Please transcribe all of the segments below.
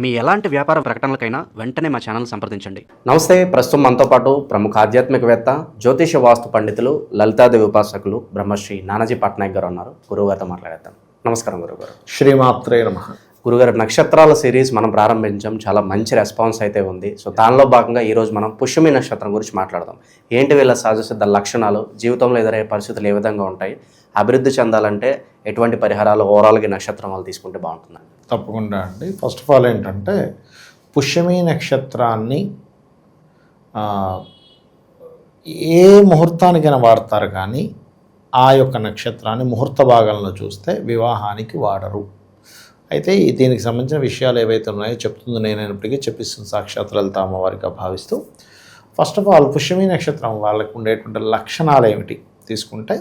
మీ ఎలాంటి వ్యాపార ప్రకటనలకైనా వెంటనే మా ఛానల్ సంప్రదించండి. నమస్తే ప్రస్తుతం మనతో పాటు ప్రముఖ ఆధ్యాత్మికవేత్త జ్యోతిష వాస్తు పండితులు లలితాదేవి ఉపాసకులు బ్రహ్మశ్రీ నానాజీ పట్నాయక్ గారు ఉన్నారు. గురువుగారితో మాట్లాడేద్దాం. నమస్కారం గురుగారు శ్రీమాత్రే నమ. గురుగారు నక్షత్రాల సిరీస్ మనం ప్రారంభించాం. చాలా మంచి రెస్పాన్స్ అయితే ఉంది. సో దానిలో భాగంగా ఈరోజు మనం పుష్యమి నక్షత్రం గురించి మాట్లాడదాం. ఏంటి వీళ్ళ సహజసిద్ధ లక్షణాలు? జీవితంలో ఎదురయ్యే పరిస్థితులు ఏ విధంగా ఉంటాయి? అభివృద్ధి చెందాలంటే ఎటువంటి పరిహారాలు ఓవరాల్గా నక్షత్రం వాళ్ళు తీసుకుంటే బాగుంటుంది? తప్పకుండా అండి. ఫస్ట్ ఆఫ్ ఆల్ ఏంటంటే పుష్యమి నక్షత్రాన్ని ఏ ముహూర్తానికైనా వాడతారు కానీ ఆ యొక్క నక్షత్రాన్ని ముహూర్త భాగంలో చూస్తే వివాహానికి వాడరు. అయితే దీనికి సంబంధించిన విషయాలు ఏవైతే ఉన్నాయో చెప్తుంది నేనైనప్పటికీ చెప్పిస్తుంది సాక్షాత్ లలిత అమ్మవారిగా భావిస్తూ ఫస్ట్ ఆఫ్ ఆల్ పుష్యమి నక్షత్రం వాళ్ళకు ఉండేటువంటి లక్షణాలు ఏమిటి తీసుకుంటే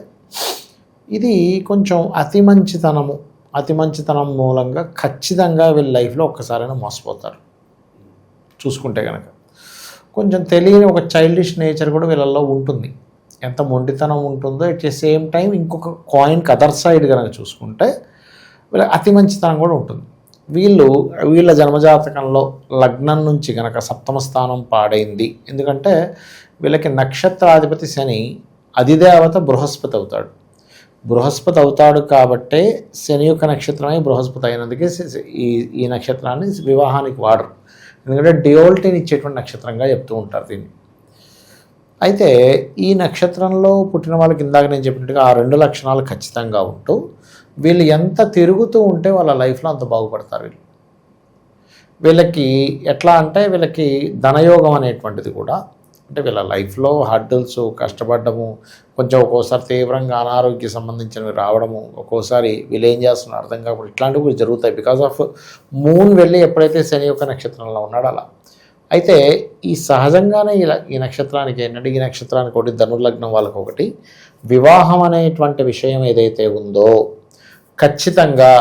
ఇది కొంచెం అతి మంచితనము. అతి మంచితనం మూలంగా ఖచ్చితంగా వీళ్ళ లైఫ్లో ఒక్కసారైనా మోసపోతారు. చూసుకుంటే కనుక కొంచెం తెలియని ఒక చైల్డిష్ నేచర్ కూడా వీళ్ళల్లో ఉంటుంది. ఎంత మొండితనం ఉంటుందో ఎట్ ది సేమ్ టైం ఇంకొక కాయిన్కి అదర్ సైడ్ కనుక చూసుకుంటే వీళ్ళ అతి మంచితనం కూడా ఉంటుంది. వీళ్ళు వీళ్ళ జన్మజాతకంలో లగ్నం నుంచి కనుక సప్తమ స్థానం పాడైంది. ఎందుకంటే వీళ్ళకి నక్షత్రాధిపతి శని అధిదేవత బృహస్పతి అవుతాడు. బృహస్పతి అవుతాడు కాబట్టే శని యొక్క నక్షత్రమే బృహస్పతి అయినందుకే ఈ ఈ నక్షత్రాన్ని వివాహానికి వాడరు. ఎందుకంటే డియోల్టీని ఇచ్చేటువంటి నక్షత్రంగా చెప్తూ ఉంటారు దీన్ని. అయితే ఈ నక్షత్రంలో పుట్టిన వాళ్ళకి ఇందాక నేను చెప్పినట్టుగా ఆ రెండు లక్షణాలు ఖచ్చితంగా ఉంటూ వీళ్ళు ఎంత తిరుగుతూ ఉంటే వాళ్ళ లైఫ్లో అంత బాగుపడతారు వీళ్ళు. వీళ్ళకి ఎట్లా అంటే వీళ్ళకి ధనయోగం అనేటువంటిది కూడా అంటే వీళ్ళ లైఫ్లో హర్డల్స్ కష్టపడము కొంచెం ఒక్కోసారి తీవ్రంగా అనారోగ్య సంబంధించినవి రావడము ఒక్కోసారి వీళ్ళు ఏం చేస్తున్నారు అర్థం కాకుండా ఇట్లాంటివి కూడా జరుగుతాయి. బికాస్ ఆఫ్ మూన్ వెళ్ళి ఎప్పుడైతే శని యొక్క నక్షత్రంలో ఉన్నాడు అలా. అయితే ఈ సహజంగానే ఇలా ఈ నక్షత్రానికి ఏంటంటే ఈ నక్షత్రానికి ఒకటి ధనుర్లగ్నం వాళ్ళకి ఒకటి. వివాహం అనేటువంటి విషయం ఏదైతే ఉందో ఖచ్చితంగా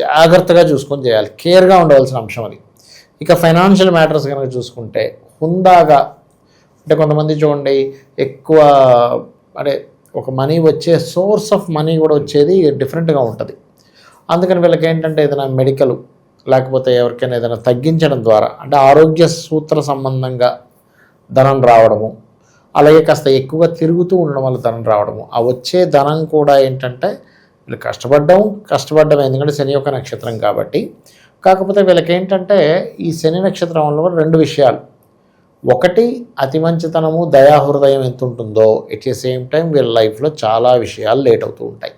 జాగ్రత్తగా చూసుకొని చేయాలి. కేర్గా ఉండవలసిన అంశం అది. ఇక ఫైనాన్షియల్ మ్యాటర్స్ కనుక చూసుకుంటే హుందాగా అంటే కొంతమంది చూడండి ఎక్కువ అంటే ఒక మనీ వచ్చే సోర్స్ ఆఫ్ మనీ కూడా వచ్చేది డిఫరెంట్గా ఉంటుంది. అందుకని వీళ్ళకి ఏంటంటే ఏదైనా మెడికల్ లేకపోతే ఎవరికైనా ఏదైనా తగ్గించడం ద్వారా అంటే ఆరోగ్య సూత్ర సంబంధంగా ధనం రావడము అలాగే కాస్త ఎక్కువగా తిరుగుతూ ఉండడం వల్ల ధనం రావడము ఆ వచ్చే ధనం కూడా ఏంటంటే వీళ్ళు కష్టపడ్డం కష్టపడ్డం ఎందుకంటే శని యొక్క నక్షత్రం కాబట్టి. కాకపోతే వీళ్ళకి ఏంటంటే ఈ శని నక్షత్రం వల్ల రెండు విషయాలు. ఒకటి అతి మంచితనము దయాహృదయం ఎంత ఉంటుందో ఎట్ ది సేమ్ టైం వీళ్ళ లైఫ్లో చాలా విషయాలు లేట్ అవుతూ ఉంటాయి.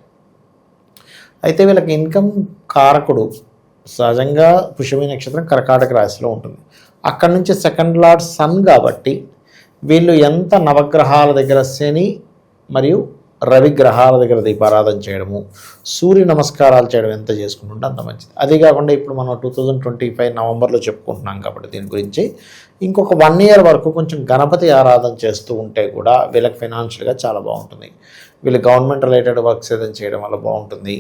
అయితే వీళ్ళకి ఇన్కమ్ కారకుడు సహజంగా పుష్యమి నక్షత్రం కర్కాటక రాశిలో ఉంటుంది. అక్కడ నుంచి సెకండ్ లార్డ్ సన్ కాబట్టి వీళ్ళు ఎంత నవగ్రహాల దగ్గర శని మరియు రవి గ్రహాల దగ్గర దీపారాధన చేయడము సూర్య నమస్కారాలు చేయడం ఎంత చేసుకుంటుంటే అంత మంచిది. అదే కాకుండా ఇప్పుడు మనం టూ థౌజండ్ ట్వంటీ ఫైవ్ నవంబర్లో చెప్పుకుంటున్నాం కాబట్టి దీని గురించి ఇంకొక వన్ ఇయర్ వరకు కొంచెం గణపతి ఆరాధన చేస్తూ ఉంటే కూడా వీళ్ళకి ఫైనాన్షియల్గా చాలా బాగుంటుంది. వీళ్ళు గవర్నమెంట్ రిలేటెడ్ వర్క్స్ ఏదైనా చేయడం వల్ల బాగుంటుంది.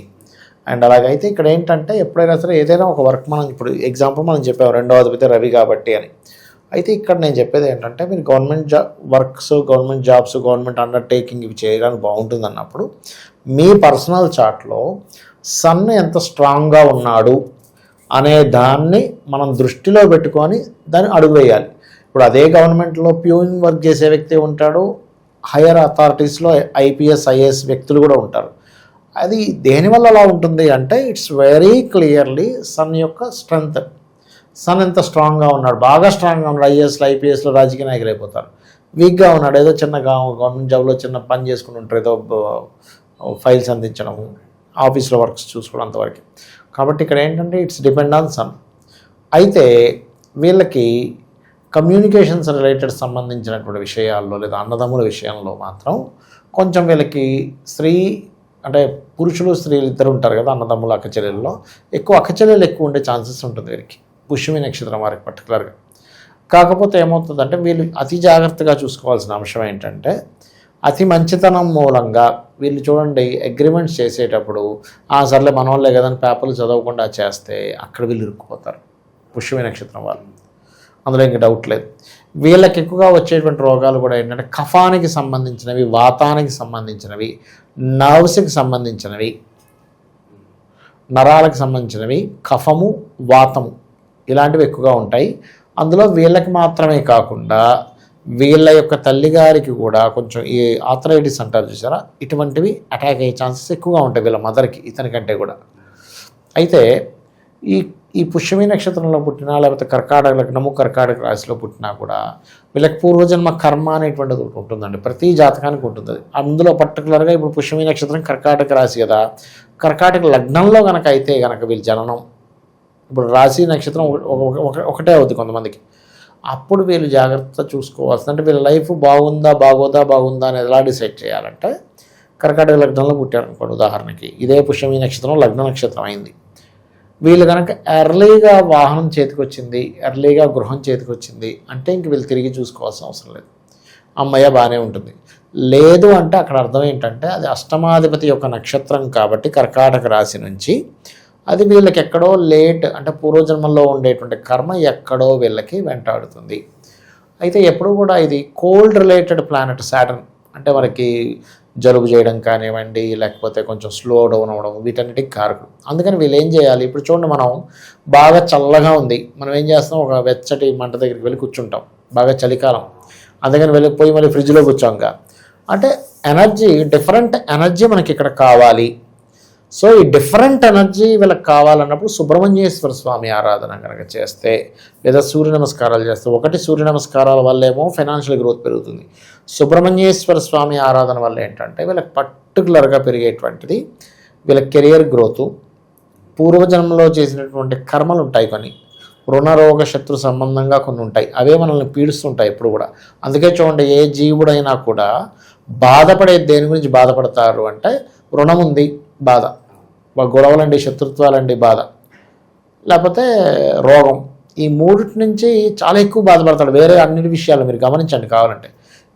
అండ్ అలాగైతే ఇక్కడ ఏంటంటే ఎప్పుడైనా సరే ఏదైనా ఒక వర్క్ మనం ఇప్పుడు ఎగ్జాంపుల్ మనం చెప్పాము రెండవ అధిపతి రవి కాబట్టి అని. అయితే ఇక్కడ నేను చెప్పేది ఏంటంటే మీరు గవర్నమెంట్ జా works government jobs government undertaking ఇవి చేయడానికి బాగుంటుంది అన్నప్పుడు మీ పర్సనల్ చార్ట్లో సన్ ఎంత స్ట్రాంగ్గా ఉన్నాడు అనే దాన్ని మనం దృష్టిలో పెట్టుకొని దాన్ని అడుగు వేయాలి. ఇప్పుడు అదే గవర్నమెంట్లో ప్యూన్ వర్క్ చేసే వ్యక్తి ఉంటాడు హయ్యర్ అథారిటీస్లో ఐపీఎస్ ఐఏఎస్ వ్యక్తులు కూడా ఉంటారు. అది దేనివల్ల అలా ఉంటుంది అంటే ఇట్స్ వెరీ క్లియర్లీ సన్ యొక్క స్ట్రెంగ్త్. సన్ ఎంత స్ట్రాంగ్గా ఉన్నాడు బాగా స్ట్రాంగ్గా ఉన్నాడు ఐఏఎస్లో ఐపీఎస్లో రాజకీయ నాయకులు అయిపోతారు. వీక్గా ఉన్నాడు ఏదో చిన్న గవర్నమెంట్ జాబ్లో చిన్న పని చేసుకుని ఉంటారు ఏదో ఫైల్స్ అందించడము ఆఫీస్లో వర్క్స్ చూసుకోవడం అంతవరకు. కాబట్టి ఇక్కడ ఏంటంటే ఇట్స్ డిపెండ్ ఆన్ సన్. అయితే వీళ్ళకి కమ్యూనికేషన్స్ రిలేటెడ్ సంబంధించినటువంటి విషయాల్లో లేదా అన్నదమ్ముల విషయంలో మాత్రం కొంచెం వీళ్ళకి స్త్రీ అంటే పురుషులు స్త్రీలు ఇద్దరు ఉంటారు కదా అన్నదమ్ములు అక్కచెల్లెల్లో ఎక్కువ అక్కచెల్లెలు ఎక్కువ ఉండే ఛాన్సెస్ ఉంటుంది వీరికి పుష్యమి నక్షత్రం వారికి పర్టికులర్గా కాకపోతే ఏమవుతుందంటే వీళ్ళు అతి జాగ్రత్తగా చూసుకోవాల్సిన అంశం ఏంటంటే అతి మంచితనం మూలంగా వీళ్ళు చూడండి అగ్రిమెంట్స్ చేసేటప్పుడు ఆ సర్లే మన వాళ్ళే కదని పేపర్లు చదవకుండా చేస్తే అక్కడ వీళ్ళు ఇరుక్కుపోతారు పుష్యమి నక్షత్రం వాళ్ళు. అందులో ఇంక డౌట్ లేదు. వీళ్ళకి ఎక్కువగా వచ్చేటువంటి రోగాలు కూడా ఏంటంటే కఫానికి సంబంధించినవి వాతానికి సంబంధించినవి నర్వ్స్కి సంబంధించినవి నరాలకు సంబంధించినవి కఫము వాతము ఇలాంటివి ఎక్కువగా ఉంటాయి. అందులో వీళ్ళకి మాత్రమే కాకుండా వీళ్ళ యొక్క తల్లిగారికి కూడా కొంచెం ఈ ఆథరైటిస్ అంటారు చూసారా? ఇటువంటివి అటాక్ అయ్యే ఛాన్సెస్ ఎక్కువగా ఉంటాయి వీళ్ళ మదర్కి ఇతనికంటే కూడా. అయితే ఈ ఈ పుష్యమి నక్షత్రంలో పుట్టినా లేకపోతే కర్కాటక లగ్నము కర్కాటక రాశిలో పుట్టినా కూడా వీళ్ళకి పూర్వజన్మ కర్మ అనేటువంటిది ఒకటి ఉంటుందండి. ప్రతి జాతకానికి ఉంటుంది అందులో పర్టికులర్గా ఇప్పుడు పుష్యమి నక్షత్రం కర్కాటక రాశి కదా. కర్కాటక లగ్నంలో కనుక అయితే కనుక వీళ్ళ జననం ఇప్పుడు రాశి నక్షత్రం ఒక- ఒక- ఒకటే అవుతుంది కొంతమందికి. అప్పుడు వీళ్ళు జాగ్రత్త చూసుకోవాల్సింది అంటే వీళ్ళ లైఫ్ బాగుందా బాగోదా బాగుందా అనేది ఎలా డిసైడ్ చేయాలంటే కర్కాటక లగ్నంలో పుట్టారనుకోండి ఉదాహరణకి. ఇదే పుష్యమి నక్షత్రం లగ్న నక్షత్రం అయింది. వీళ్ళు కనుక ఎర్లీగా వాహనం చేతికొచ్చింది ఎర్లీగా గృహం చేతికి వచ్చింది అంటే ఇంక వీళ్ళు తిరిగి చూసుకోవాల్సిన అవసరం లేదు. అమ్మయ్య బాగానే ఉంటుంది. లేదు అంటే అక్కడ అర్థం ఏంటంటే అది అష్టమాధిపతి యొక్క నక్షత్రం కాబట్టి కర్కాటక రాశి నుంచి అది వీళ్ళకి ఎక్కడో లేట్ అంటే పూర్వజన్మల్లో ఉండేటువంటి కర్మ ఎక్కడో వీళ్ళకి వెంటాడుతుంది. అయితే ఎప్పుడు కూడా ఇది కోల్డ్ రిలేటెడ్ ప్లానెట్ సాటర్న్ అంటే మనకి జలుబు చేయడం కానివ్వండి లేకపోతే కొంచెం స్లో డౌన్ అవ్వడం వీటన్నిటికి కారకుడు అందుకని వీళ్ళు ఏం చేయాలి? ఇప్పుడు చూడండి మనం బాగా చల్లగా ఉంది. మనం ఏం చేస్తాం? ఒక వెచ్చటి మంట దగ్గరికి వెళ్ళి కూర్చుంటాం. బాగా చలికాలం. అందుకని వెళ్ళిపోయి మళ్ళీ ఫ్రిడ్జ్లో కూర్చోంగా అంటే ఎనర్జీ డిఫరెంట్ ఎనర్జీ మనకి ఇక్కడ కావాలి. సో ఈ డిఫరెంట్ ఎనర్జీ వీళ్ళకి కావాలన్నప్పుడు సుబ్రహ్మణ్యేశ్వర స్వామి ఆరాధన కనుక చేస్తే లేదా సూర్య నమస్కారాలు చేస్తే ఒకటి సూర్య నమస్కారాల వల్లేమో ఫైనాన్షియల్ గ్రోత్ పెరుగుతుంది. సుబ్రహ్మణ్యేశ్వర స్వామి ఆరాధన వల్ల ఏంటంటే వీళ్ళకి పర్టికులర్గా పెరిగేటువంటిది వీళ్ళ కెరియర్ గ్రోతు పూర్వజన్మలో చేసినటువంటి కర్మలు ఉంటాయి కొన్ని. రుణరోగ శత్రు సంబంధంగా కొన్ని ఉంటాయి. అవే మనల్ని పీడిస్తుంటాయి ఎప్పుడు కూడా. అందుకే చూడండి ఏ జీవుడైనా కూడా బాధపడే దేని గురించి బాధపడతారు అంటే రుణం ఉంది బాధ. వా- గొడవలండి శత్రుత్వాలండి బాధ. లేకపోతే రోగం. ఈ మూడిటి నుంచి చాలా ఎక్కువ బాధపడతాడు. వేరే అన్ని విషయాలు మీరు గమనించండి కావాలంటే.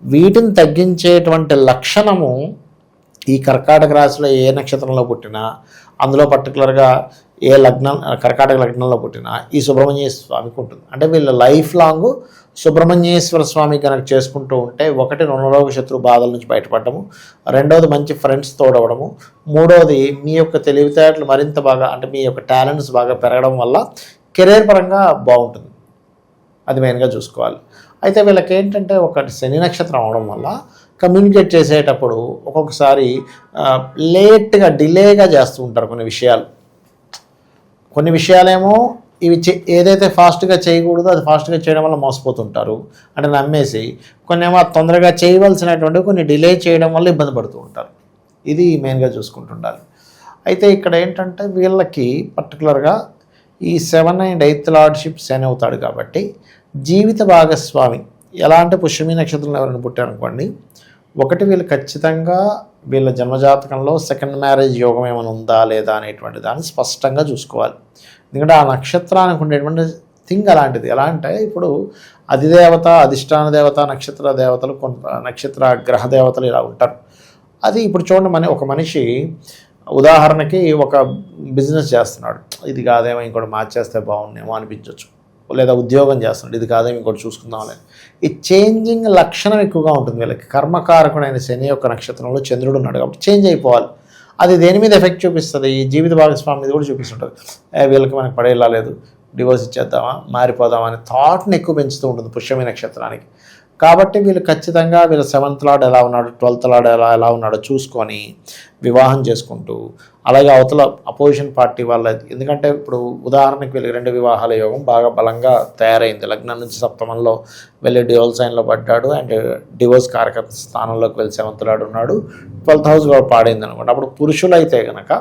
వీటిని తగ్గించేటువంటి లక్షణము ఈ కర్కాటక రాశిలో ఏ నక్షత్రంలో పుట్టినా అందులో పర్టికులర్గా ఏ లగ్నం కర్కాటక లగ్నంలో పుట్టినా ఈ సుబ్రహ్మణ్య స్వామికి ఉంటుంది. అంటే వీళ్ళ లైఫ్ లాంగ్ సుబ్రహ్మణ్యేశ్వర స్వామి కనుక చేసుకుంటూ ఉంటే ఒకటి రుణరోగ శత్రు బాధల నుంచి బయటపడము రెండవది మంచి ఫ్రెండ్స్ తోడవడము మూడవది మీ యొక్క తెలివితేటలు మరింత బాగా అంటే మీ యొక్క టాలెంట్స్ బాగా పెరగడం వల్ల కెరీర్ పరంగా బాగుంటుంది. అది మెయిన్గా చూసుకోవాలి. అయితే వీళ్ళకి ఏంటంటే ఒకటి శని నక్షత్రం అవడం వల్ల కమ్యూనికేట్ చేసేటప్పుడు ఒక్కొక్కసారి లేట్గా డిలేగా చేస్తూ ఉంటారు కొన్ని విషయాలు. కొన్ని విషయాలేమో ఇవి చే ఏదైతే ఫాస్ట్గా చేయకూడదో అది ఫాస్ట్గా చేయడం వల్ల మోసపోతుంటారు. అంటే నమ్మేసి కొన్ని ఏమో తొందరగా చేయవలసినటువంటి కొన్ని డిలే చేయడం వల్ల ఇబ్బంది పడుతూ ఉంటారు. ఇది మెయిన్గా చూసుకుంటుండాలి. అయితే ఇక్కడ ఏంటంటే వీళ్ళకి పర్టికులర్గా ఈ సెవెన్ అండ్ ఎయిత్ లార్డ్షిప్ సెన్ అవుతాడు కాబట్టి జీవిత భాగస్వామి ఎలా అంటే పుష్యమి నక్షత్రంలో ఎవరైనా పుట్టారనుకోండి ఒకటి వీళ్ళు ఖచ్చితంగా వీళ్ళ జన్మజాతకంలో సెకండ్ మ్యారేజ్ యోగం ఏమైనా ఉందా లేదా అనేటువంటి దాన్ని స్పష్టంగా చూసుకోవాలి. ఎందుకంటే ఆ నక్షత్రానికి ఉండేటువంటి థింగ్ అలాంటిది. ఎలా అంటే ఇప్పుడు అధిదేవత అధిష్టాన దేవత నక్షత్ర దేవతలు కొంత నక్షత్ర గ్రహ దేవతలు ఇలా ఉంటారు. అది ఇప్పుడు చూడండి మన ఒక మనిషి ఉదాహరణకి ఒక బిజినెస్ చేస్తున్నాడు. ఇది కాదేమో ఇంకోటి మార్చేస్తే బాగుండేమో అనిపించవచ్చు లేదా ఉద్యోగం చేస్తున్నాడు. ఇది కాదేమో ఇంకోటి చూసుకుందాంలే ఈ చేంజింగ్ లక్షణం ఎక్కువగా ఉంటుంది వీళ్ళకి. కర్మకారకుడైన శని యొక్క నక్షత్రంలో చంద్రుడు ఉన్నాడు కాబట్టి చేంజ్ అయిపోవాలి. అది దేని మీద ఎఫెక్ట్ చూపిస్తుంది? ఈ జీవిత భాగస్వామి మీద కూడా చూపిస్తుంటుంది. వీళ్ళకి మనకి పడేలా లేదు. డివోర్స్ ఇచ్చేద్దామా? మారిపోదామా? అనే థాట్ని ఎక్కువ పెంచుతూ ఉంటుంది పుష్యమి నక్షత్రానికి. కాబట్టి వీళ్ళు ఖచ్చితంగా వీళ్ళ సెవెంత్ లాడ్ ఎలా ఉన్నాడు? ట్వెల్త్ లాడ్ ఎలా ఎలా ఉన్నాడో చూసుకొని వివాహం చేసుకుంటూ అలాగే అవతల అపోజిషన్ పార్టీ వాళ్ళ ఎందుకంటే ఇప్పుడు ఉదాహరణకి వెళ్ళి రెండు వివాహాల యోగం బాగా బలంగా తయారైంది. లగ్నం నుంచి సప్తమంలో వెళ్ళి డివోల్ సైన్లో పడ్డాడు అండ్ డివోర్స్ కార్యకర్త స్థానంలోకి వెళ్ళి సెవెంత్ ఉన్నాడు ట్వెల్త్ హౌస్ కూడా పాడైంది అనమాట అప్పుడు పురుషులైతే కనుక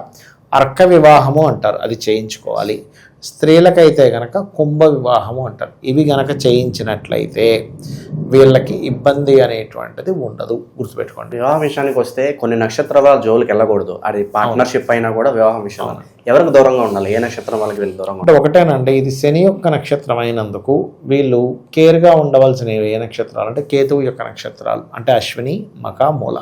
అర్క వివాహము అంటారు. అది చేయించుకోవాలి. స్త్రీలకైతే గనక కుంభ వివాహము అంటారు. ఇవి గనక చేయించినట్లయితే వీళ్ళకి ఇబ్బంది అనేటువంటిది ఉండదు. గుర్తుపెట్టుకోండి. వివాహ విషయానికి వస్తే కొన్ని నక్షత్రాల జోలికి వెళ్ళకూడదు. అది పార్ట్నర్షిప్ అయినా కూడా వివాహం విషయంలో ఎవరికి దూరంగా ఉండాలి? ఏ నక్షత్రం వాళ్ళకి వీళ్ళు దూరంగా అంటే ఒకటేనండి ఇది శని యొక్క నక్షత్రం అయినందుకు వీళ్ళు కేర్గా ఉండవలసినవి ఏ నక్షత్రాలు? అంటే కేతువు యొక్క నక్షత్రాలు అంటే అశ్విని మక మూల.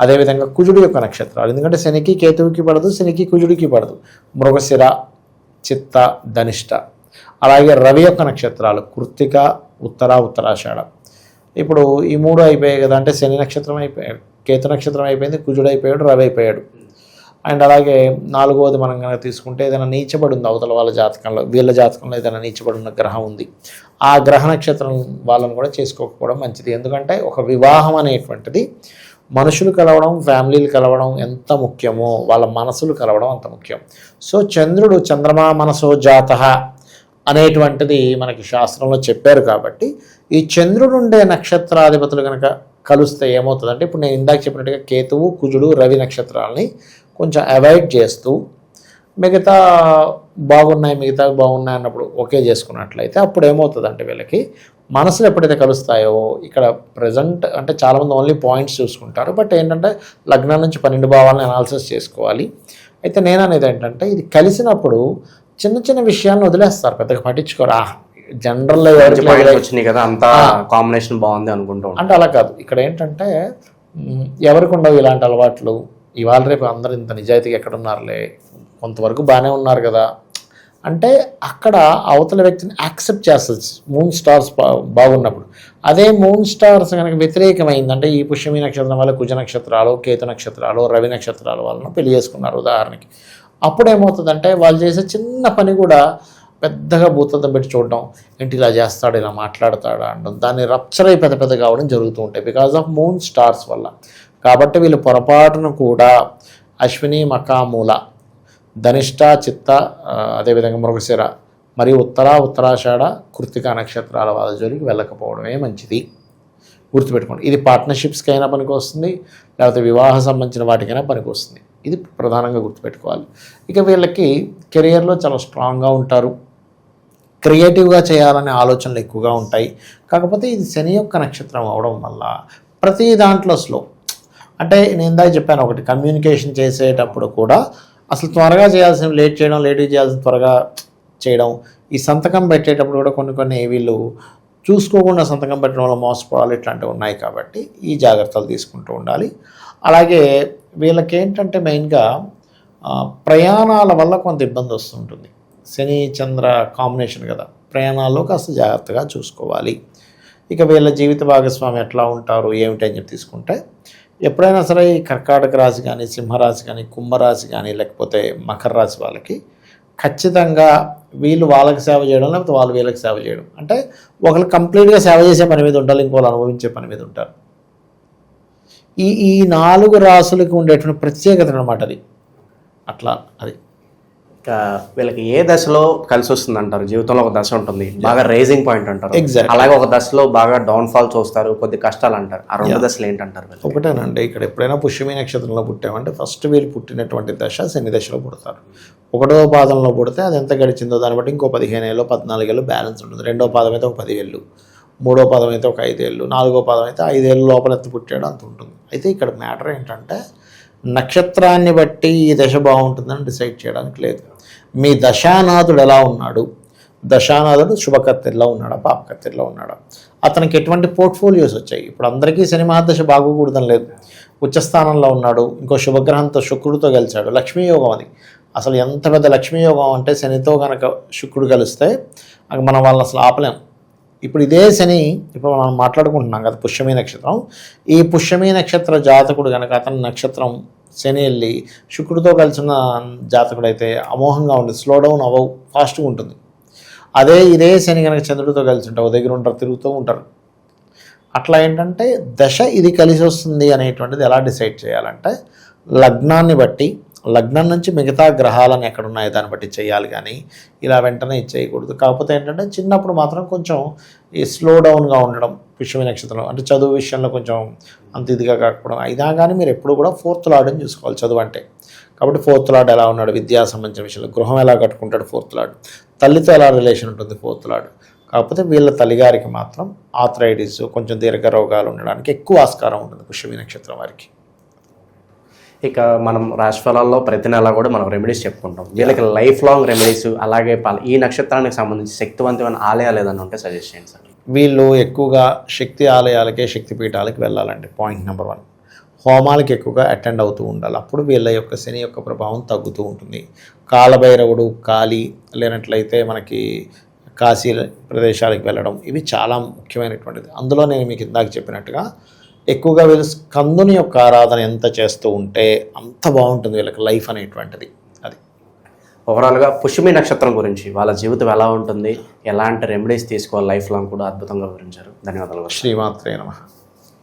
అదేవిధంగా కుజుడు యొక్క నక్షత్రాలు. ఎందుకంటే శనికి కేతువుకి పడదు శనికి కుజుడికి పడదు. మృగశిర చిత్త ధనిష్ట. అలాగే రవి యొక్క నక్షత్రాలు కృత్తిక ఉత్తర ఉత్తరాషాఢ. ఇప్పుడు ఈ మూడు అయిపోయాయి కదా అంటే శని నక్షత్రం అయిపోయాడు కేతు నక్షత్రం అయిపోయింది కుజుడు అయిపోయాడు రవి అయిపోయాడు. అండ్ అలాగే నాలుగవది మనం కనుక తీసుకుంటే ఏదైనా నీచబడి ఉంది అవతల వాళ్ళ జాతకంలో వీళ్ళ జాతకంలో ఏదైనా నీచబడి ఉన్న గ్రహం ఉంది. ఆ గ్రహ నక్షత్రం వాళ్ళని కూడా చేసుకోకపోవడం మంచిది. ఎందుకంటే ఒక వివాహం అనేటువంటిది మనుషులు కలవడం ఫ్యామిలీలు కలవడం ఎంత ముఖ్యమో వాళ్ళ మనసులు కలవడం అంత ముఖ్యం. సో చంద్రుడు చంద్రమా మనసో జాత అనేటువంటిది మనకి శాస్త్రంలో చెప్పారు కాబట్టి ఈ చంద్రుడు ఉండే నక్షత్రాధిపతులు కనుక కలుస్తే ఏమవుతుందంటే ఇప్పుడు నేను ఇందాక చెప్పినట్టుగా కేతువు కుజుడు రవి నక్షత్రాలని కొంచెం అవాయిడ్ చేస్తూ మిగతా బాగున్నాయి మిగతా బాగున్నాయి అన్నప్పుడు ఓకే చేసుకున్నట్లయితే అప్పుడు ఏమవుతుందంటే వీళ్ళకి మనసులు ఎప్పుడైతే కలుస్తాయో ఇక్కడ ప్రజెంట్ అంటే చాలామంది ఓన్లీ పాయింట్స్ చూసుకుంటారు. బట్ ఏంటంటే లగ్నం నుంచి పన్నెండు భావాలను అనాలిసిస్ చేసుకోవాలి. అయితే నేను అనేది ఏంటంటే ఇది కలిసినప్పుడు చిన్న చిన్న విషయాలను వదిలేస్తారు. పెద్దగా పట్టించుకోరు. పాయింట్స్ వచ్చినాయి కదా అంతా కాంబినేషన్ బాగుంది అనుకుంటూ అంటే అలా కాదు. ఇక్కడ ఏంటంటే ఎవరికి ఉండవు ఇలాంటి అలవాట్లు? ఇవాళ రేపు అందరూ ఇంత నిజాయితీగా ఎక్కడ ఉన్నారులే? కొంతవరకు బాగానే ఉన్నారు కదా. అంటే అక్కడ అవతల వ్యక్తిని యాక్సెప్ట్ చేస్తుంది. మూన్ స్టార్స్ బాగున్నప్పుడు. అదే మూన్ స్టార్స్ కనుక వ్యతిరేకమైందంటే ఈ పుష్యమి నక్షత్రం వల్ల కుజ నక్షత్రాలు కేతు నక్షత్రాలు రవి నక్షత్రాల వలన పెళ్ళి చేసుకున్నారు ఉదాహరణకి. అప్పుడు ఏమవుతుందంటే వాళ్ళు చేసే చిన్న పని కూడా పెద్దగా భూతద్దం పెట్టి చూడడం. ఏంటి ఇలా చేస్తాడు ఇలా మాట్లాడతాడు అనడం. దాన్ని రప్చర్ అయి పెద్ద పెద్ద కావడం జరుగుతూ ఉంటాయి బికాజ్ ఆఫ్ మూన్ స్టార్స్ వల్ల. కాబట్టి వీళ్ళు పొరపాటును కూడా అశ్విని మకామూల ధనిష్ట చిత్త అదేవిధంగా మృగశిర మరియు ఉత్తర ఉత్తరాషాఢ కృతిక నక్షత్రాల వాళ్ళ జోలికి వెళ్ళకపోవడమే మంచిది. గుర్తుపెట్టుకోండి ఇది పార్ట్నర్షిప్స్కి అయినా పనికి వస్తుంది లేకపోతే వివాహ సంబంధించిన వాటికైనా పనికి వస్తుంది ఇది ప్రధానంగా గుర్తుపెట్టుకోవాలి. ఇక వీళ్ళకి కెరియర్లో చాలా స్ట్రాంగ్గా ఉంటారు. క్రియేటివ్గా చేయాలనే ఆలోచనలు ఎక్కువగా ఉంటాయి. కాకపోతే ఇది శని యొక్క నక్షత్రం అవడం వల్ల ప్రతి దాంట్లో స్లో. అంటే నేను ఇందాక చెప్పాను ఒకటి కమ్యూనికేషన్ చేసేటప్పుడు కూడా అసలు త్వరగా చేయాల్సిన లేట్ చేయడం లేట్ చేయాల్సిన త్వరగా చేయడం ఈ సంతకం పెట్టేటప్పుడు కూడా కొన్ని కొన్ని వీళ్ళు చూసుకోకుండా సంతకం పెట్టడం వల్ల మోసపోవాలి ఇట్లాంటివి ఉన్నాయి కాబట్టి ఈ జాగ్రత్తలు తీసుకుంటూ ఉండాలి. అలాగే వీళ్ళకి ఏంటంటే మెయిన్గా ప్రయాణాల వల్ల కొంత ఇబ్బంది వస్తుంటుంది. శని చంద్ర కాంబినేషన్ కదా. ప్రయాణాల్లో కాస్త జాగ్రత్తగా చూసుకోవాలి. ఇక వీళ్ళ జీవిత భాగస్వామి ఎట్లా ఉంటారు ఏమిటి అని చెప్పి తీసుకుంటే ఎప్పుడైనా సరే ఈ కర్కాటక రాశి కానీ సింహరాశి కానీ కుంభరాశి కానీ లేకపోతే మకర రాశి వాళ్ళకి ఖచ్చితంగా వీళ్ళు వాళ్ళకి సేవ చేయడం లేకపోతే వాళ్ళు వీళ్ళకి సేవ చేయడం. అంటే ఒకరు కంప్లీట్గా సేవ చేసే పని మీద ఉంటారు ఇంకోళ్ళు అనుభవించే పని మీద ఉంటారు. ఈ ఈ నాలుగు రాసులకు ఉండేటువంటి ప్రత్యేకత అనమాట అది. అట్లా అది. వీళ్ళకి ఏ దశలో కలిసి వస్తుంది అంటారు జీవితంలో ఒక దశ ఉంటుంది. బాగా రేజింగ్ పాయింట్ అంటారు. అలాగే ఒక దశలో బాగా డౌన్ ఫాల్ చూస్తారు కొద్ది కష్టాలు అంటారు. ఆ రెండు దశలు ఏంటంటారు? ఒకటేనండి ఇక్కడ ఎప్పుడైనా పుష్యమి నక్షత్రంలో పుట్టామంటే ఫస్ట్ వీళ్ళు పుట్టినటువంటి దశ శని దశలో పుడతారు. ఒకటో పాదంలో పుడితే అది ఎంత గడిచిందో దాన్ని బట్టి ఇంకో పదిహేను ఏళ్ళు పద్నాలుగేళ్ళు బ్యాలెన్స్ ఉంటుంది. రెండో పాదం అయితే ఒక పదివేళ్ళు మూడో పాదం అయితే ఒక ఐదేళ్ళు నాలుగో పాదం అయితే ఐదేళ్ళు లోపల ఎత్తి పుట్టాడు అంత ఉంటుంది. అయితే ఇక్కడ మ్యాటర్ ఏంటంటే నక్షత్రాన్ని బట్టి ఈ దశ బాగుంటుందని డిసైడ్ చేయడానికి లేదు. మీ దశానాథుడు ఎలా ఉన్నాడు? దశానాథుడు శుభకత్తిలో ఉన్నాడా? పాపకత్తిలో ఉన్నాడా? అతనికి ఎటువంటి పోర్ట్ఫోలియోస్ వచ్చాయి? ఇప్పుడు అందరికీ సినిమా దశ బాగోకూడదని లేదు. ఉచ్చస్థానంలో ఉన్నాడు. ఇంకో శుభగ్రహంతో శుక్రుడితో కలిశాడు. లక్ష్మీ యోగం అది. అసలు ఎంత పెద్ద లక్ష్మీ యోగం అంటే శనితో కనుక శుక్రుడు కలిస్తే మనం వాళ్ళని అసలు ఆపలేము ఇప్పుడు ఇదే శని ఇప్పుడు మనం మాట్లాడుకుంటున్నాం కదా పుష్యమీ నక్షత్రం. ఈ పుష్యమి నక్షత్ర జాతకుడు కనుక అతని నక్షత్రం శని వెళ్ళి శుక్రుడితో కలిసిన జాతకుడు అయితే అమోహంగా ఉంటుంది స్లో డౌన్ అవ్వవు ఫాస్ట్గా ఉంటుంది. అదే ఇదే శని కనుక చంద్రుడితో కలిసి ఉంటారు దగ్గర ఉంటారు తిరుగుతూ ఉంటారు. అట్లా ఏంటంటే దశ ఇది కలిసి వస్తుంది అనేటువంటిది ఎలా డిసైడ్ చేయాలంటే లగ్నాన్ని బట్టి లగ్నం నుంచి మిగతా గ్రహాలను ఎక్కడ ఉన్నాయో దాన్ని బట్టి చేయాలి కానీ ఇలా వెంటనే ఇచ్చేయకూడదు కాకపోతే ఏంటంటే చిన్నప్పుడు మాత్రం కొంచెం ఈ స్లో డౌన్గా ఉండడం పుష్యమి నక్షత్రం అంటే చదువు విషయంలో కొంచెం అంత ఇదిగా కాకపోవడం అయినా కానీ మీరు ఎప్పుడు కూడా ఫోర్త్ లాడ్ అని చూసుకోవాలి చదువు అంటే. కాబట్టి ఫోర్త్ లాడ్ ఎలా ఉన్నాడు విద్యా సంబంధించిన విషయంలో గృహం ఎలా కట్టుకుంటాడు ఫోర్త్ లాడ్ తల్లితో ఎలా రిలేషన్ ఉంటుంది ఫోర్త్ లాడ్ కాకపోతే వీళ్ళ తల్లిగారికి మాత్రం ఆథరైటిస్ కొంచెం దీర్ఘ రోగాలు ఉండడానికి ఎక్కువ ఆస్కారం ఉంటుంది పుష్యమి నక్షత్రం వారికి. ఇక మనం రాశిఫలాల్లో ప్రతి నెల కూడా మనం రెమెడీస్ చెప్పుకుంటాం. వీళ్ళకి లైఫ్ లాంగ్ రెమెడీస్ అలాగే ఈ నక్షత్రానికి సంబంధించి శక్తివంతమైన ఆలయాలు ఏదైనా ఉంటే సజెస్ట్ చేయండి సార్. వీళ్ళు ఎక్కువగా శక్తి ఆలయాలకే శక్తి పీఠాలకి వెళ్ళాలండి పాయింట్ నెంబర్ వన్ హోమాలకి ఎక్కువగా అటెండ్ అవుతూ ఉండాలి. అప్పుడు వీళ్ళ యొక్క శని యొక్క ప్రభావం తగ్గుతూ ఉంటుంది. కాలభైరవుడు కాళీ లేనట్లయితే మనకి కాశీ ప్రదేశాలకు వెళ్ళడం ఇవి చాలా ముఖ్యమైనటువంటిది. అందులో నేను మీకు ఇందాక చెప్పినట్టుగా ఎక్కువగా వీళ్ళు స్కందుని యొక్క ఆరాధన ఎంత చేస్తూ ఉంటే అంత బాగుంటుంది వీళ్ళకి లైఫ్ అనేటువంటిది. అది. ఓవరాల్గా పుష్యమి నక్షత్రం గురించి వాళ్ళ జీవితం ఎలా ఉంటుంది ఎలాంటి రెమెడీస్ తీసుకోవాలి లైఫ్ లాంగ్ కూడా అద్భుతంగా వివరించారు. ధన్యవాదాలు. శ్రీమాత్రే నమ.